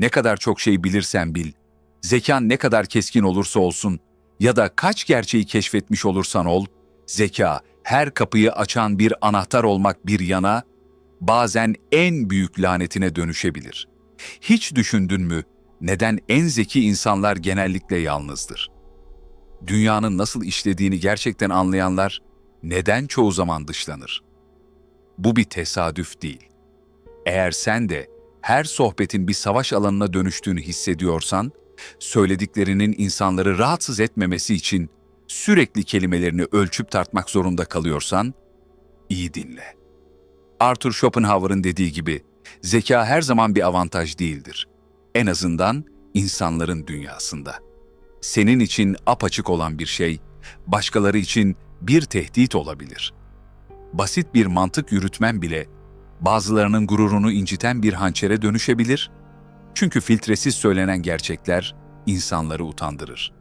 Ne kadar çok şey bilirsen bil, zekan ne kadar keskin olursa olsun ya da kaç gerçeği keşfetmiş olursan ol, zeka her kapıyı açan bir anahtar olmak bir yana, bazen en büyük lanetine dönüşebilir. Hiç düşündün mü neden en zeki insanlar genellikle yalnızdır? Dünyanın nasıl işlediğini gerçekten anlayanlar neden çoğu zaman dışlanır? Bu bir tesadüf değil. Eğer sen de her sohbetin bir savaş alanına dönüştüğünü hissediyorsan, söylediklerinin insanları rahatsız etmemesi için sürekli kelimelerini ölçüp tartmak zorunda kalıyorsan, iyi dinle. Arthur Schopenhauer'ın dediği gibi, zeka her zaman bir avantaj değildir. En azından insanların dünyasında. Senin için apaçık olan bir şey, başkaları için bir tehdit olabilir. Basit bir mantık yürütmen bile bazılarının gururunu inciten bir hançere dönüşebilir. Çünkü filtresiz söylenen gerçekler insanları utandırır.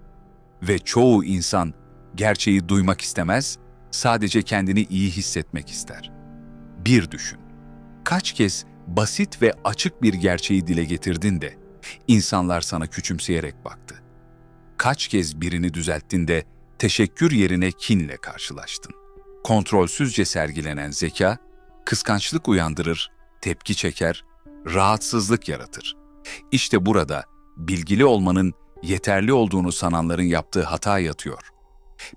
Ve çoğu insan gerçeği duymak istemez, sadece kendini iyi hissetmek ister. Bir düşün. Kaç kez basit ve açık bir gerçeği dile getirdin de insanlar sana küçümseyerek baktı. Kaç kez birini düzelttin de teşekkür yerine kinle karşılaştın. Kontrolsüzce sergilenen zeka, kıskançlık uyandırır, tepki çeker, rahatsızlık yaratır. İşte burada bilgili olmanın yeterli olduğunu sananların yaptığı hata yatıyor.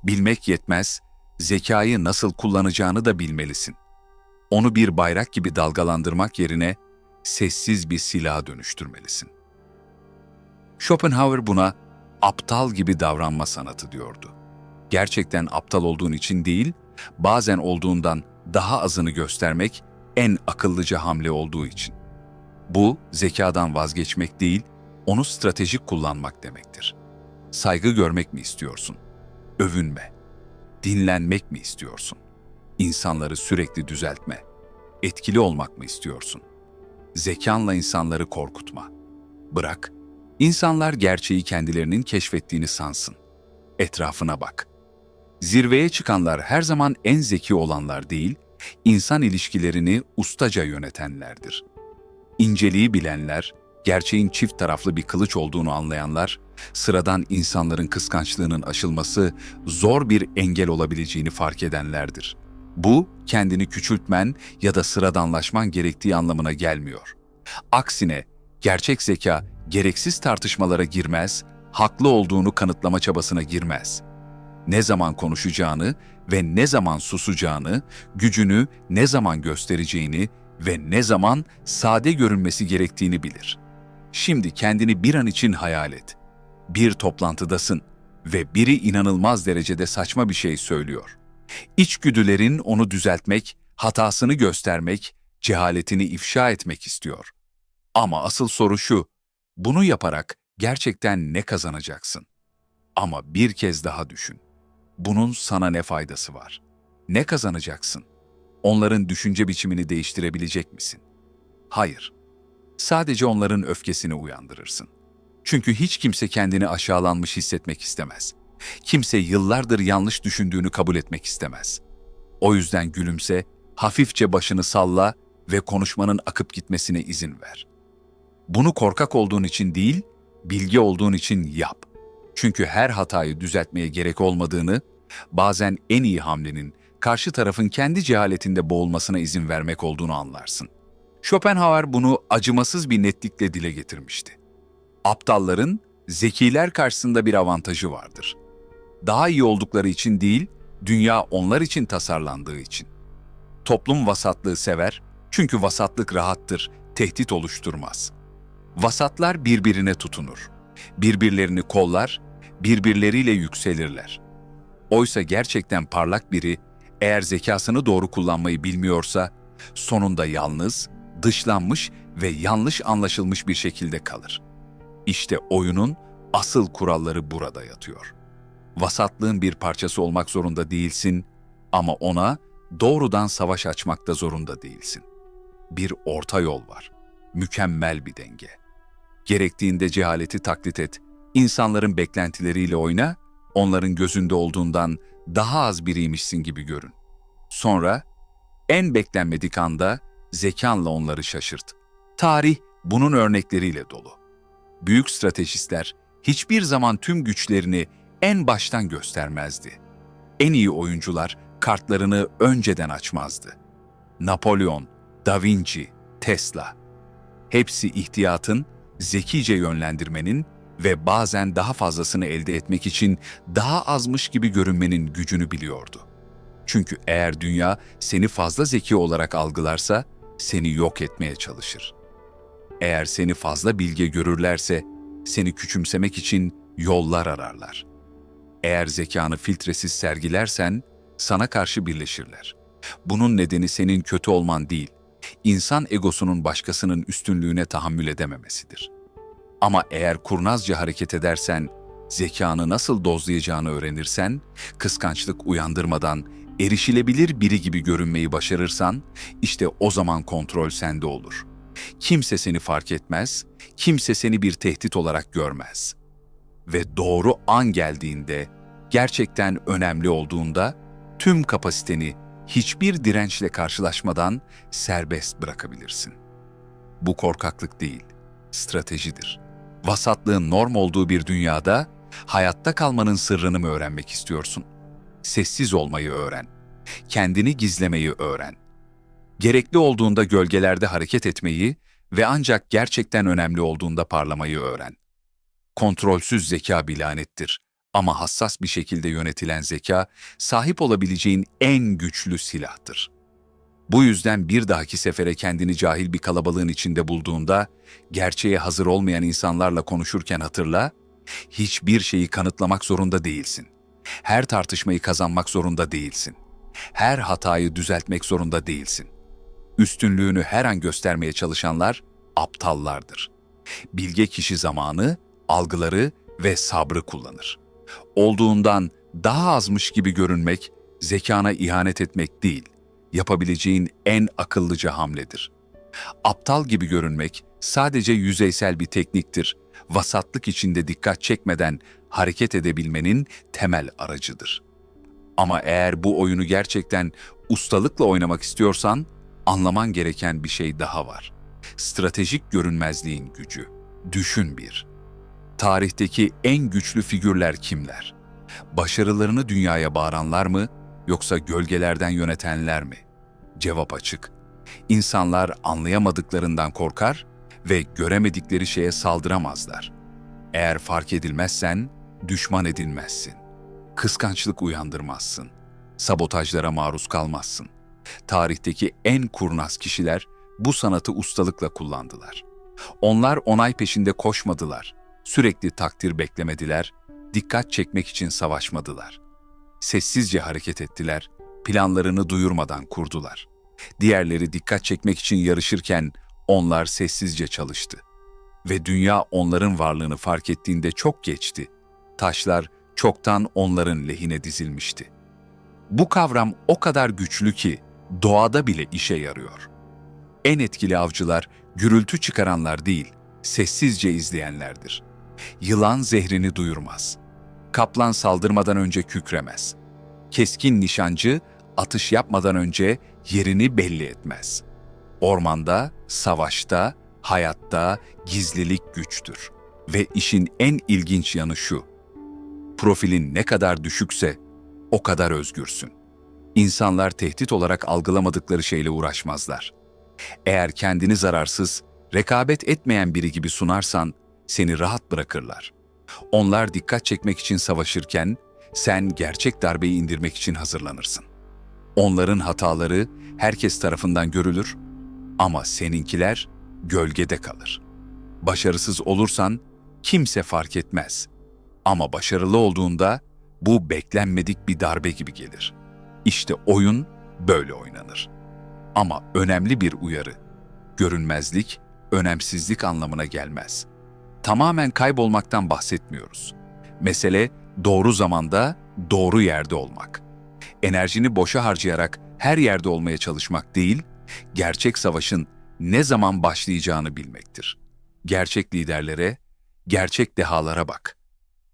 Bilmek yetmez, zekayı nasıl kullanacağını da bilmelisin. Onu bir bayrak gibi dalgalandırmak yerine sessiz bir silaha dönüştürmelisin. Schopenhauer buna aptal gibi davranma sanatı diyordu. Gerçekten aptal olduğun için değil, bazen olduğundan daha azını göstermek en akıllıca hamle olduğu için. Bu, zekadan vazgeçmek değil, onu stratejik kullanmak demektir. Saygı görmek mi istiyorsun? Övünme. Dinlenmek mi istiyorsun? İnsanları sürekli düzeltme. Etkili olmak mı istiyorsun? Zekanla insanları korkutma. Bırak, insanlar gerçeği kendilerinin keşfettiğini sansın. Etrafına bak. Zirveye çıkanlar her zaman en zeki olanlar değil, insan ilişkilerini ustaca yönetenlerdir. İnceliği bilenler, gerçeğin çift taraflı bir kılıç olduğunu anlayanlar, sıradan insanların kıskançlığının aşılması zor bir engel olabileceğini fark edenlerdir. Bu, kendini küçültmen ya da sıradanlaşman gerektiği anlamına gelmiyor. Aksine, gerçek zeka gereksiz tartışmalara girmez, haklı olduğunu kanıtlama çabasına girmez. Ne zaman konuşacağını ve ne zaman susacağını, gücünü ne zaman göstereceğini ve ne zaman sade görünmesi gerektiğini bilir. Şimdi kendini bir an için hayal et. Bir toplantıdasın ve biri inanılmaz derecede saçma bir şey söylüyor. İçgüdülerin onu düzeltmek, hatasını göstermek, cehaletini ifşa etmek istiyor. Ama asıl soru şu, bunu yaparak gerçekten ne kazanacaksın? Ama bir kez daha düşün. Bunun sana ne faydası var? Ne kazanacaksın? Onların düşünce biçimini değiştirebilecek misin? Hayır. Sadece onların öfkesini uyandırırsın. Çünkü hiç kimse kendini aşağılanmış hissetmek istemez. Kimse yıllardır yanlış düşündüğünü kabul etmek istemez. O yüzden gülümse, hafifçe başını salla ve konuşmanın akıp gitmesine izin ver. Bunu korkak olduğun için değil, bilgi olduğun için yap. Çünkü her hatayı düzeltmeye gerek olmadığını, bazen en iyi hamlenin karşı tarafın kendi cehaletinde boğulmasına izin vermek olduğunu anlarsın. Schopenhauer bunu acımasız bir netlikle dile getirmişti. Aptalların zekiler karşısında bir avantajı vardır. Daha iyi oldukları için değil, dünya onlar için tasarlandığı için. Toplum vasatlığı sever çünkü vasatlık rahattır, tehdit oluşturmaz. Vasatlar birbirine tutunur. Birbirlerini kollar, birbirleriyle yükselirler. Oysa gerçekten parlak biri eğer zekasını doğru kullanmayı bilmiyorsa sonunda yalnız, dışlanmış ve yanlış anlaşılmış bir şekilde kalır. İşte oyunun asıl kuralları burada yatıyor. Vasatlığın bir parçası olmak zorunda değilsin ama ona doğrudan savaş açmakta zorunda değilsin. Bir orta yol var. Mükemmel bir denge. Gerektiğinde cehaleti taklit et, insanların beklentileriyle oyna, onların gözünde olduğundan daha az biriymişsin gibi görün. Sonra en beklenmedik anda zekanla onları şaşırt. Tarih bunun örnekleriyle dolu. Büyük stratejistler hiçbir zaman tüm güçlerini en baştan göstermezdi. En iyi oyuncular kartlarını önceden açmazdı. Napolyon, Da Vinci, Tesla. Hepsi ihtiyatın, zekice yönlendirmenin ve bazen daha fazlasını elde etmek için daha azmış gibi görünmenin gücünü biliyordu. Çünkü eğer dünya seni fazla zeki olarak algılarsa seni yok etmeye çalışır. Eğer seni fazla bilge görürlerse seni küçümsemek için yollar ararlar. Eğer zekanı filtresiz sergilersen sana karşı birleşirler. Bunun nedeni senin kötü olman değil, insan egosunun başkasının üstünlüğüne tahammül edememesidir. Ama eğer kurnazca hareket edersen, zekanı nasıl dozlayacağını öğrenirsen, kıskançlık uyandırmadan erişilebilir biri gibi görünmeyi başarırsan, işte o zaman kontrol sende olur. Kimse seni fark etmez, kimse seni bir tehdit olarak görmez. Ve doğru an geldiğinde, gerçekten önemli olduğunda, tüm kapasiteni hiçbir dirençle karşılaşmadan serbest bırakabilirsin. Bu korkaklık değil, stratejidir. Vasatlığın norm olduğu bir dünyada hayatta kalmanın sırrını mı öğrenmek istiyorsun? Sessiz olmayı öğren. Kendini gizlemeyi öğren. Gerekli olduğunda gölgelerde hareket etmeyi ve ancak gerçekten önemli olduğunda parlamayı öğren. Kontrolsüz zeka bir lanettir ama hassas bir şekilde yönetilen zeka sahip olabileceğin en güçlü silahtır. Bu yüzden bir dahaki sefere kendini cahil bir kalabalığın içinde bulduğunda, gerçeğe hazır olmayan insanlarla konuşurken hatırla, hiçbir şeyi kanıtlamak zorunda değilsin. Her tartışmayı kazanmak zorunda değilsin. Her hatayı düzeltmek zorunda değilsin. Üstünlüğünü her an göstermeye çalışanlar aptallardır. Bilge kişi zamanı, algıları ve sabrı kullanır. Olduğundan daha azmış gibi görünmek, zekana ihanet etmek değil, yapabileceğin en akıllıca hamledir. Aptal gibi görünmek sadece yüzeysel bir tekniktir. Vasatlık içinde dikkat çekmeden hareket edebilmenin temel aracıdır. Ama eğer bu oyunu gerçekten ustalıkla oynamak istiyorsan, anlaman gereken bir şey daha var. Stratejik görünmezliğin gücü. Düşün bir. Tarihteki en güçlü figürler kimler? Başarılarını dünyaya bağıranlar mı yoksa gölgelerden yönetenler mi? Cevap açık. İnsanlar anlayamadıklarından korkar ve göremedikleri şeye saldıramazlar. Eğer fark edilmezsen düşman edilmezsin. Kıskançlık uyandırmazsın. Sabotajlara maruz kalmazsın. Tarihteki en kurnaz kişiler bu sanatı ustalıkla kullandılar. Onlar onay peşinde koşmadılar. Sürekli takdir beklemediler. Dikkat çekmek için savaşmadılar. Sessizce hareket ettiler. Planlarını duyurmadan kurdular. Diğerleri dikkat çekmek için yarışırken onlar sessizce çalıştı. Ve dünya onların varlığını fark ettiğinde çok geçti. Taşlar çoktan onların lehine dizilmişti. Bu kavram o kadar güçlü ki doğada bile işe yarıyor. En etkili avcılar gürültü çıkaranlar değil, sessizce izleyenlerdir. Yılan zehrini duyurmaz. Kaplan saldırmadan önce kükremez. Keskin nişancı atış yapmadan önce yerini belli etmez. Ormanda, savaşta, hayatta gizlilik güçtür. Ve işin en ilginç yanı şu. Profilin ne kadar düşükse o kadar özgürsün. İnsanlar tehdit olarak algılamadıkları şeyle uğraşmazlar. Eğer kendini zararsız, rekabet etmeyen biri gibi sunarsan seni rahat bırakırlar. Onlar dikkat çekmek için savaşırken sen gerçek darbeyi indirmek için hazırlanırsın. Onların hataları herkes tarafından görülür ama seninkiler gölgede kalır. Başarısız olursan kimse fark etmez. Ama başarılı olduğunda bu beklenmedik bir darbe gibi gelir. İşte oyun böyle oynanır. Ama önemli bir uyarı. Görünmezlik, önemsizlik anlamına gelmez. Tamamen kaybolmaktan bahsetmiyoruz. Mesele doğru zamanda, doğru yerde olmak. Enerjini boşa harcayarak her yerde olmaya çalışmak değil, gerçek savaşın ne zaman başlayacağını bilmektir. Gerçek liderlere, gerçek dehalara bak.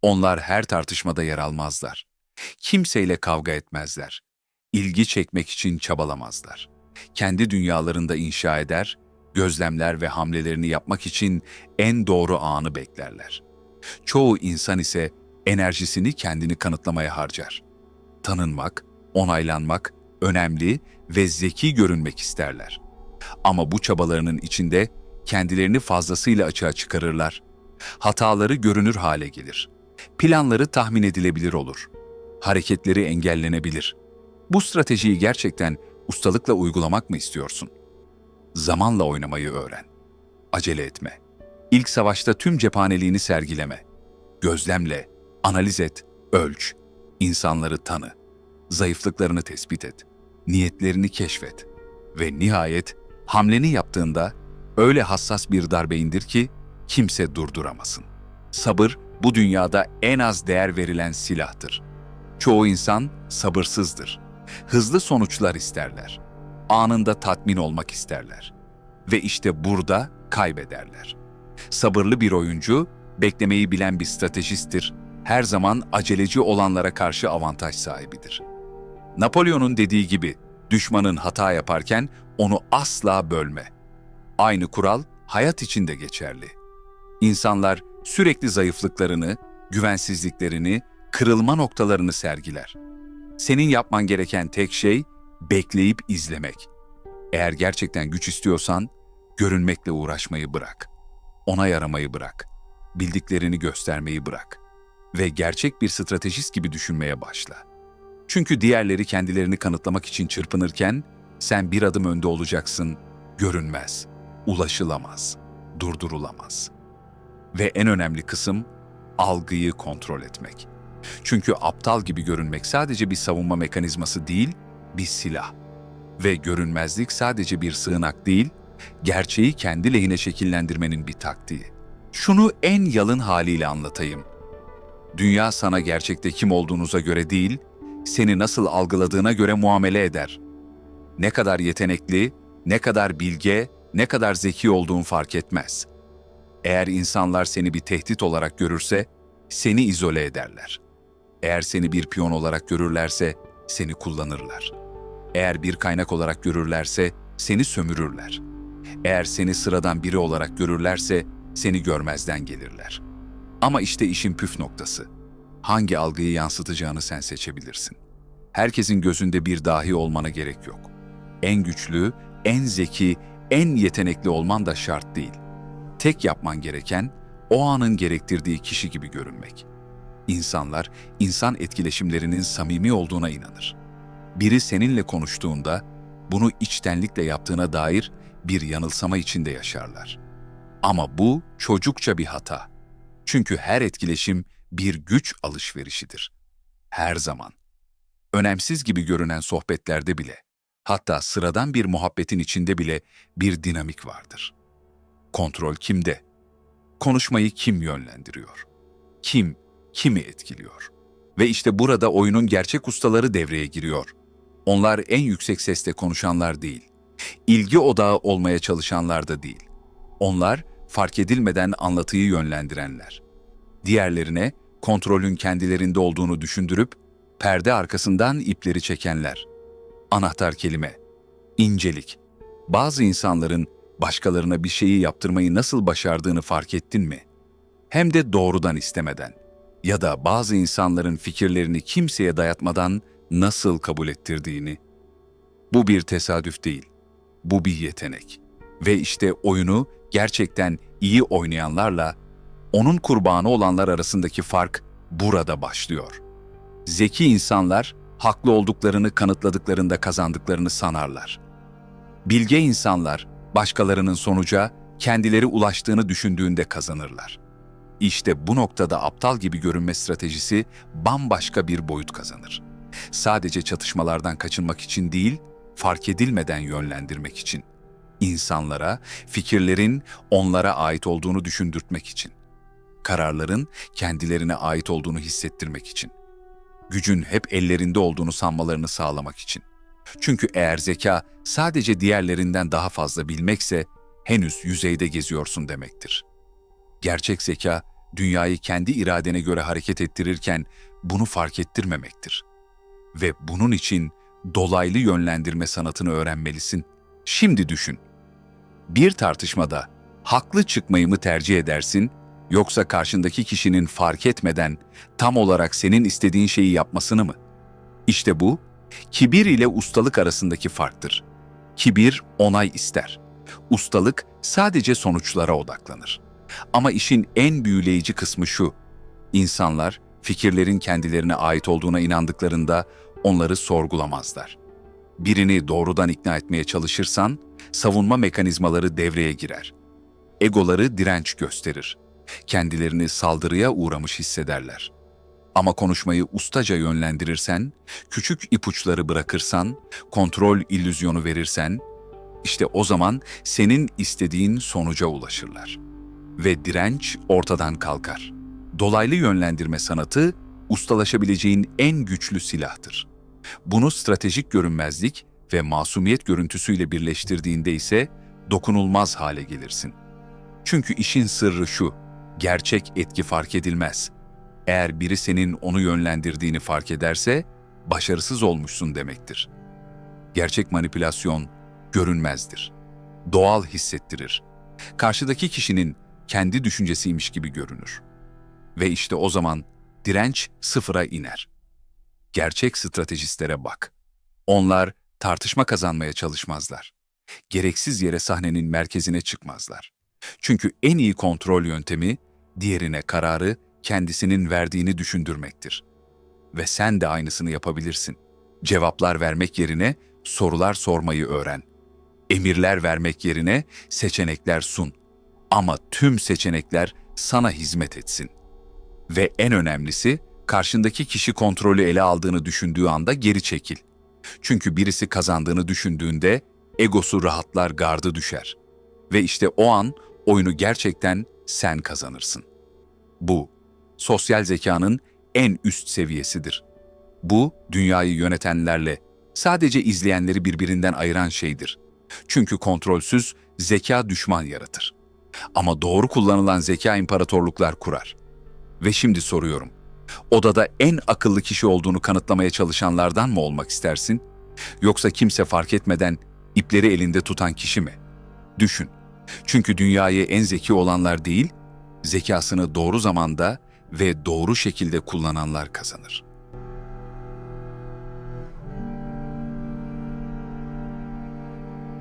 Onlar her tartışmada yer almazlar. Kimseyle kavga etmezler. İlgi çekmek için çabalamazlar. Kendi dünyalarında inşa eder, Gözlemler ve hamlelerini yapmak için en doğru anı beklerler. Çoğu insan ise enerjisini kendini kanıtlamaya harcar. Tanınmak, onaylanmak, önemli ve zeki görünmek isterler. Ama bu çabalarının içinde kendilerini fazlasıyla açığa çıkarırlar. Hataları görünür hale gelir. Planları tahmin edilebilir olur. Hareketleri engellenebilir. Bu stratejiyi gerçekten ustalıkla uygulamak mı istiyorsun? Zamanla oynamayı öğren. Acele etme. İlk savaşta tüm cephaneliğini sergileme. Gözlemle, analiz et, ölç. İnsanları tanı. Zayıflıklarını tespit et. Niyetlerini keşfet. Ve nihayet hamleni yaptığında öyle hassas bir darbe indir ki kimse durduramasın. Sabır bu dünyada en az değer verilen silahtır. Çoğu insan sabırsızdır. Hızlı sonuçlar isterler. Anında tatmin olmak isterler. Ve işte burada kaybederler. Sabırlı bir oyuncu, beklemeyi bilen bir stratejisttir. Her zaman aceleci olanlara karşı avantaj sahibidir. Napolyon'un dediği gibi, düşmanın hata yaparken onu asla bölme. Aynı kural hayat için de geçerli. İnsanlar sürekli zayıflıklarını, güvensizliklerini, kırılma noktalarını sergiler. Senin yapman gereken tek şey bekleyip izlemek. Eğer gerçekten güç istiyorsan görünmekle uğraşmayı bırak. Ona yaramayı bırak. Bildiklerini göstermeyi bırak ve gerçek bir stratejist gibi düşünmeye başla. Çünkü diğerleri kendilerini kanıtlamak için çırpınırken sen bir adım önde olacaksın, görünmez, ulaşılamaz, durdurulamaz. Ve en önemli kısım algıyı kontrol etmek. Çünkü aptal gibi görünmek sadece bir savunma mekanizması değil, bir silah. Ve görünmezlik sadece bir sığınak değil, gerçeği kendi lehine şekillendirmenin bir taktiği. Şunu en yalın haliyle anlatayım. Dünya sana gerçekte kim olduğunuza göre değil, seni nasıl algıladığına göre muamele eder. Ne kadar yetenekli, ne kadar bilge, ne kadar zeki olduğun fark etmez. Eğer insanlar seni bir tehdit olarak görürse, seni izole ederler. Eğer seni bir piyon olarak görürlerse, seni kullanırlar. Eğer bir kaynak olarak görürlerse, seni sömürürler. Eğer seni sıradan biri olarak görürlerse, seni görmezden gelirler. Ama işte işin püf noktası. Hangi algıyı yansıtacağını sen seçebilirsin. Herkesin gözünde bir dahi olmana gerek yok. En güçlü, en zeki, en yetenekli olman da şart değil. Tek yapman gereken o anın gerektirdiği kişi gibi görünmek. İnsanlar insan etkileşimlerinin samimi olduğuna inanır. Biri seninle konuştuğunda bunu içtenlikle yaptığına dair bir yanılsama içinde yaşarlar. Ama bu çocukça bir hata. Çünkü her etkileşim bir güç alışverişidir. Her zaman. Önemsiz gibi görünen sohbetlerde bile, hatta sıradan bir muhabbetin içinde bile bir dinamik vardır. Kontrol kimde? Konuşmayı kim yönlendiriyor? Kim kimi etkiliyor? Ve işte burada oyunun gerçek ustaları devreye giriyor. Onlar en yüksek sesle konuşanlar değil. İlgi odağı olmaya çalışanlar da değil. Onlar fark edilmeden anlatıyı yönlendirenler. Diğerlerine kontrolün kendilerinde olduğunu düşündürüp perde arkasından ipleri çekenler. Anahtar kelime incelik. Bazı insanların başkalarına bir şeyi yaptırmayı nasıl başardığını fark ettin mi? Hem de doğrudan istemeden. Ya da bazı insanların fikirlerini kimseye dayatmadan nasıl kabul ettirdiğini. Bu bir tesadüf değil. Bu bir yetenek. Ve işte oyunu gerçekten iyi oynayanlarla onun kurbanı olanlar arasındaki fark burada başlıyor. Zeki insanlar haklı olduklarını kanıtladıklarında kazandıklarını sanarlar. Bilge insanlar başkalarının sonuca kendileri ulaştığını düşündüğünde kazanırlar. İşte bu noktada aptal gibi görünme stratejisi bambaşka bir boyut kazanır. Sadece çatışmalardan kaçınmak için değil, fark edilmeden yönlendirmek için. İnsanlara, fikirlerin onlara ait olduğunu düşündürtmek için. Kararların kendilerine ait olduğunu hissettirmek için. Gücün hep ellerinde olduğunu sanmalarını sağlamak için. Çünkü eğer zeka sadece diğerlerinden daha fazla bilmekse henüz yüzeyde geziyorsun demektir. Gerçek zeka dünyayı kendi iradene göre hareket ettirirken bunu fark ettirmemektir. Ve bunun için dolaylı yönlendirme sanatını öğrenmelisin. Şimdi düşün. Bir tartışmada haklı çıkmayı mı tercih edersin yoksa karşındaki kişinin fark etmeden tam olarak senin istediğin şeyi yapmasını mı? İşte bu kibir ile ustalık arasındaki farktır. Kibir onay ister. Ustalık sadece sonuçlara odaklanır. Ama işin en büyüleyici kısmı şu. İnsanlar fikirlerin kendilerine ait olduğuna inandıklarında onları sorgulamazlar. Birini doğrudan ikna etmeye çalışırsan savunma mekanizmaları devreye girer. Egoları direnç gösterir. Kendilerini saldırıya uğramış hissederler. Ama konuşmayı ustaca yönlendirirsen, küçük ipuçları bırakırsan, kontrol illüzyonu verirsen, işte o zaman senin istediğin sonuca ulaşırlar. Ve direnç ortadan kalkar. Dolaylı yönlendirme sanatı, ustalaşabileceğin en güçlü silahtır. Bunu stratejik görünmezlik ve masumiyet görüntüsüyle birleştirdiğinde ise dokunulmaz hale gelirsin. Çünkü işin sırrı şu, gerçek etki fark edilmez. Eğer biri senin onu yönlendirdiğini fark ederse, başarısız olmuşsun demektir. Gerçek manipülasyon görünmezdir. Doğal hissettirir. Karşıdaki kişinin kendi düşüncesiymiş gibi görünür. Ve işte o zaman direnç sıfıra iner. Gerçek stratejistlere bak. Onlar tartışma kazanmaya çalışmazlar. Gereksiz yere sahnenin merkezine çıkmazlar. Çünkü en iyi kontrol yöntemi diğerine kararı kendisinin verdiğini düşündürmektir. Ve sen de aynısını yapabilirsin. Cevaplar vermek yerine sorular sormayı öğren. Emirler vermek yerine seçenekler sun. Ama tüm seçenekler sana hizmet etsin. Ve en önemlisi, karşındaki kişi kontrolü ele aldığını düşündüğü anda geri çekil. Çünkü birisi kazandığını düşündüğünde egosu rahatlar, gardı düşer. Ve işte o an oyunu gerçekten sen kazanırsın. Bu, sosyal zekanın en üst seviyesidir. Bu, dünyayı yönetenlerle sadece izleyenleri birbirinden ayıran şeydir. Çünkü kontrolsüz zeka düşman yaratır. Ama doğru kullanılan zeka imparatorluklar kurar. Ve şimdi soruyorum. Odada en akıllı kişi olduğunu kanıtlamaya çalışanlardan mı olmak istersin? Yoksa kimse fark etmeden ipleri elinde tutan kişi mi? Düşün. Çünkü dünyayı en zeki olanlar değil, zekasını doğru zamanda ve doğru şekilde kullananlar kazanır.